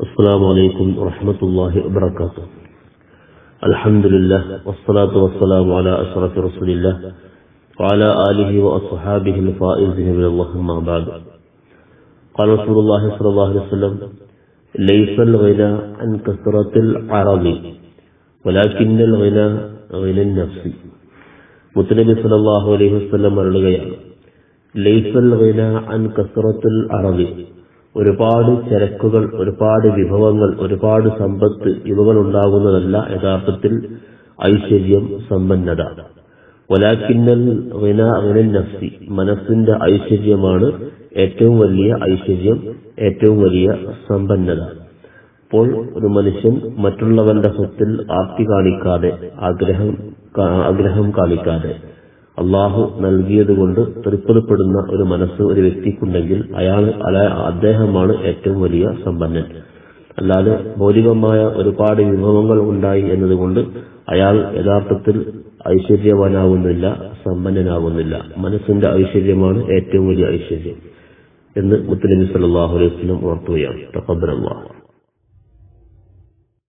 السلام عليكم ورحمة الله وبركاته الحمد لله والصلاة والسلام على أشرف رسول الله وعلى آله وأصحابه الفائزين من الله ما بعد قال رسول الله صلى الله عليه وسلم ليس الغنى عن كثرة العرض ولكن الغنى غنى النفس മുത്തനബി സല്ലല്ലാഹു അലൈഹി വസല്ലം പറയുകയാണ് ലൈസൽ ഗിന അൻ കസ്റത്തുൽ അറബി ഒരുപാട് ചരക്കുകൾ ഒരുപാട് വിഭവങ്ങൾ ഒരുപാട് സമ്പത്ത് ഇവകൾ ഉണ്ടാകുന്നതല്ല യഥാർത്ഥത്തിൽ ഐശ്വര്യം സമ്പന്നത. ഒലാക്കിന്നൽ നഫ്സി. മനസ്സിന്റെ ഐശ്വര്യമാണ് ഏറ്റവും വലിയ ഐശ്വര്യം ഏറ്റവും വലിയ സമ്പന്നത. അപ്പോൾ ഒരു മനുഷ്യൻ മറ്റുള്ളവന്റെ സ്വത്തിൽ ആർത്തി കാണിക്കാതെ ആഗ്രഹം ആഗ്രഹം കാണിക്കാതെ അള്ളാഹു നൽകിയതുകൊണ്ട് തൃപ്തിപ്പെടുന്ന ഒരു മനസ്സ് ഒരു വ്യക്തിക്കുണ്ടെങ്കിൽ അയാൾ അദ്ദേഹമാണ് ഏറ്റവും വലിയ സമ്പന്നൻ. അല്ലാതെ ഭൗതികമായ ഒരുപാട് വിഭവങ്ങൾ ഉണ്ടായി എന്നതുകൊണ്ട് അയാൾ യഥാർത്ഥത്തിൽ ഐശ്വര്യവാനാവുന്നില്ല സമ്പന്നനാകുന്നില്ല മനസ്സിന്റെ ഐശ്വര്യമാണ് ഏറ്റവും വലിയ ഐശ്വര്യം എന്ന് മുത്തലബി സല്ലാഹു അലൈഹി ഓർത്തുകയാണ്